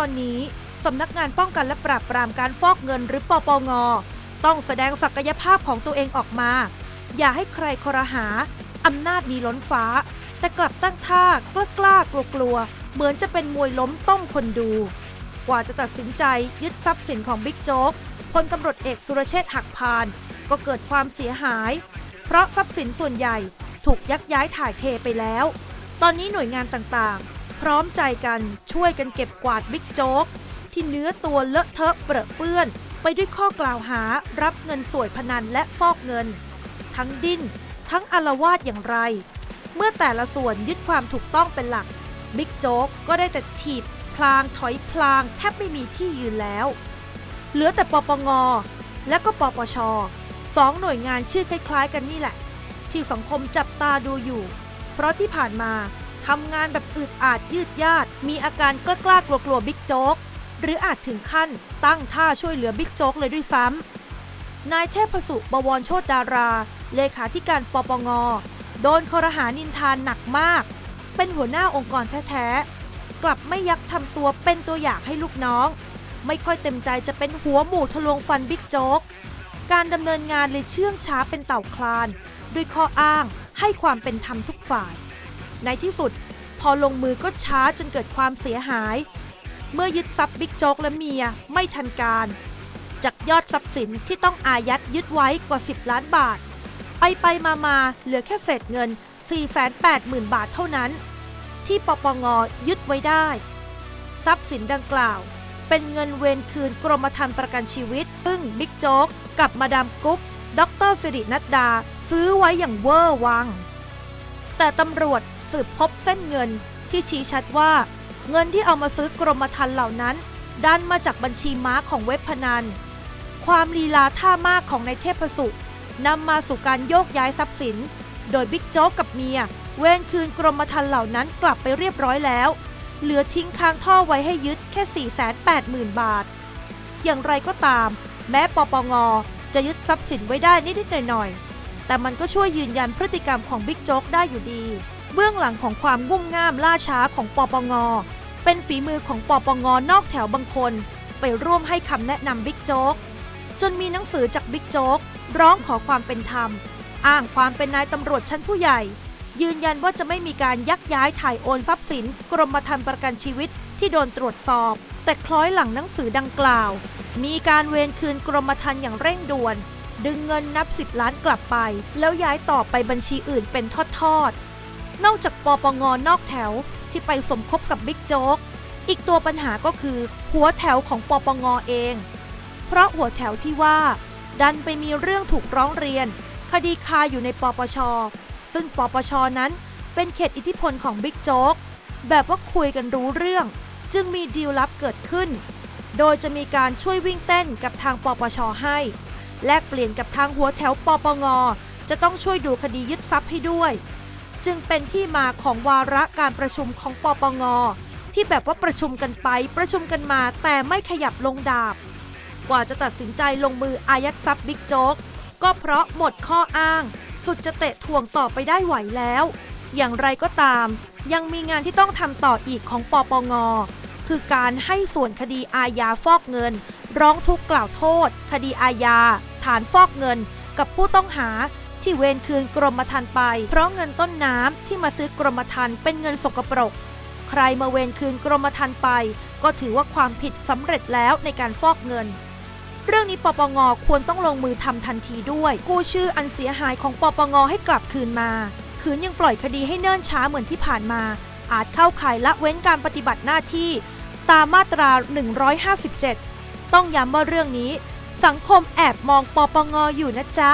อนนี้สำนักงานป้องกันและปราบปรามการฟอกเงินหรือปปง ต้องแสดงศักยภาพของตัวเองออกมา อย่าให้ใครครหาอำนาจมีล้นฟ้า แต่กลับตั้งท่ากล้ากล้ากลัวกลัวเหมือนจะเป็นมวยล้มต้มคนดู กว่าจะตัดสินใจยึดทรัพย์สินของบิ๊กโจ๊กพลตำรวจเอกสุรเชษฐ์หักพาน ก็เกิดความเสียหาย เพราะทรัพย์สินส่วนใหญ่ถูกยักย้ายถ่ายเทไปแล้ว ตอนนี้หน่วยงานต่างๆ พร้อมใจกันช่วยกันเก็บกวาดบิ๊กโจ๊ก ที่เนื้อตัวเลอะเทอะเปรอะเปื้อน ไปด้วยข้อกล่าวหารับเงินสวยพนันและฟอกเงิน ทั้งดิ้น ทั้งอารวาสอย่างไร เมื่อแต่ละส่วนยึดความถูกต้องเป็นหลัก บิ๊กโจ๊กก็ได้แต่ถีบพลางถอยพลางแทบไม่มีที่ยืนแล้ว เหลือแต่ปปง และก็ปปชสองหน่วยงานชื่อคล้ายๆ กันนี่แหละ ที่สังคมจับตาดูอยู่ เพราะที่ผ่านมา ทำงานแบบอึดอาดยืดยาด มีอาการกล้ากล้ากลัวกลัวบิ๊กโจ๊ก หรืออาจถึงขั้นตั้งท่าช่วยเหลือบิ๊กโจ๊กเลยด้วยซ้ำนายเทพสุบวรโชตดารา เลขาธิการปปง โดนคอรหานินทานหนักมาก เป็นหัวหน้าองค์กรแท้ๆ กลับไม่ยักทำตัวเป็นตัวอย่างให้ลูกน้อง ไม่ค่อยเต็มใจจะเป็นหัวหมู่ทะลวงฟันบิ๊กโจ๊ก การดำเนินงานเลยเชื่องช้าเป็นเต่าคลาน ด้วยข้ออ้างให้ความเป็นธรรมทุกฝ่าย ในที่สุด พอลงมือก็ช้าจนเกิดความเสียหาย เมื่อยึดทรัพย์บิ๊กโจ๊กและเมียไม่ทันการ จากยอดทรัพย์สินที่ต้องอายัดยึดไว้กว่า 10 ล้านบาท ไปไปมามาเหลือแค่เศษเงิน 480,000 บาทเท่านั้น ที่ปปงยึดไว้ได้ ทรัพย์สินดังกล่าว เป็นเงินเวรคืนกรมธรรม์ประกันชีวิต ซึ่งบิ๊กโจ๊กกับมาดามกุ๊กดรสิรินัดดา ซื้อไว้อย่างเวอร์วัง แต่ตำรวจ สืบพบเส้นเงินที่ชี้ชัดว่า เงินที่เอามาซื้อกรมธรรม์เหล่านั้น ดันมาจากบัญชีม้าของเว็บพนัน ความลีลาท่ามากของนายเทพสุนำมาสู่การโยกย้ายทรัพย์สิน โดยบิ๊กโจ๊กกับเมีย เว้นคืนกรมธรรม์เหล่านั้นกลับไปเรียบร้อยแล้ว เหลือทิ้งค้างท่อไว้ให้ยึดแค่ 480,000 บาท อย่างไรก็ตาม แม้ปปงจะยึดทรัพย์สินไว้ได้นิดๆหน่อยๆแต่มันก็ช่วยยืนยันพฤติกรรมของบิ๊กโจ๊กได้อยู่ดี เบื้องหลังของความงุ่มง่ามล่าช้าของปปง เป็นฝีมือของปปงนอกแถวบางคน ไปร่วมให้คำแนะนำบิ๊กโจ๊ก จนมีหนังสือจากบิ๊กโจ๊ก ร้องขอความเป็นธรรม อ้างความเป็นนายตำรวจชั้นผู้ใหญ่ ยืนยันว่าจะไม่มีการยักย้ายถ่ายโอนทรัพย์สิน กรมธรรม์ประกันชีวิตที่โดนตรวจสอบ แต่คล้อยหลังหนังสือดังกล่าว มีการเวรคืนกรมธรรม์อย่างเร่งด่วน ดึงเงินนับสิบล้านกลับไป แล้วย้ายต่อไปบัญชีอื่นเป็นทอดๆ นอกจากปปงนอกแถวที่ไปสมคบกับบิ๊กโจ๊ก อีกตัวปัญหาก็คือหัวแถวของปปงเอง เพราะหัวแถวที่ว่า ดันไปมีเรื่องถูกร้องเรียน คดีคาอยู่ในปปช ซึ่งปปชนั้นเป็นเขตอิทธิพลของบิ๊กโจ๊ก แบบว่าคุยกันรู้เรื่อง จึงมีดีลลับเกิดขึ้น โดยจะมีการช่วยวิ่งเต้นกับทางปปชให้ แลกเปลี่ยนกับทางหัวแถวปปงจะต้องช่วยดูคดียึดทรัพย์ให้ด้วย จึงเป็นที่มาของวาระการประชุมของปปง ที่แบบว่าประชุมกันไปประชุมกันมาแต่ไม่ขยับลงดาบ กว่าจะตัดสินใจลงมืออายัดทรัพย์บิ๊กโจ๊กก็เพราะหมดข้ออ้าง สุดจะเตะถ่วงต่อไปได้ไหวแล้ว อย่างไรก็ตาม ยังมีงานที่ต้องทำต่ออีกของปปง คือการให้ส่วนคดีอาญาฟอกเงิน ร้องทุกข์กล่าวโทษ คดีอาญาฐานฟอกเงิน กับผู้ต้องหา ที่เวรคืนกรมธรรม์ไป เพราะเงินต้นน้ำที่มาซื้อกรมธรรม์เป็นเงินสกปรก ใครมาเวรคืนกรมธรรม์ไป ก็ถือว่าความผิดสำเร็จแล้วในการฟอกเงิน เรื่องนี้ปปงควรต้องลงมือทำทันทีด้วย กู้ชื่ออันเสียหายของปปงให้กลับคืนมาคืนยังปล่อยคดีให้เนิ่นช้าเหมือนที่ผ่านมา อาจเข้าข่ายละเว้นการปฏิบัติหน้าที่ ตามมาตรา 157 ต้องย้ำว่าเรื่องนี้ สังคมแอบมองปปงอยู่นะจ๊ะ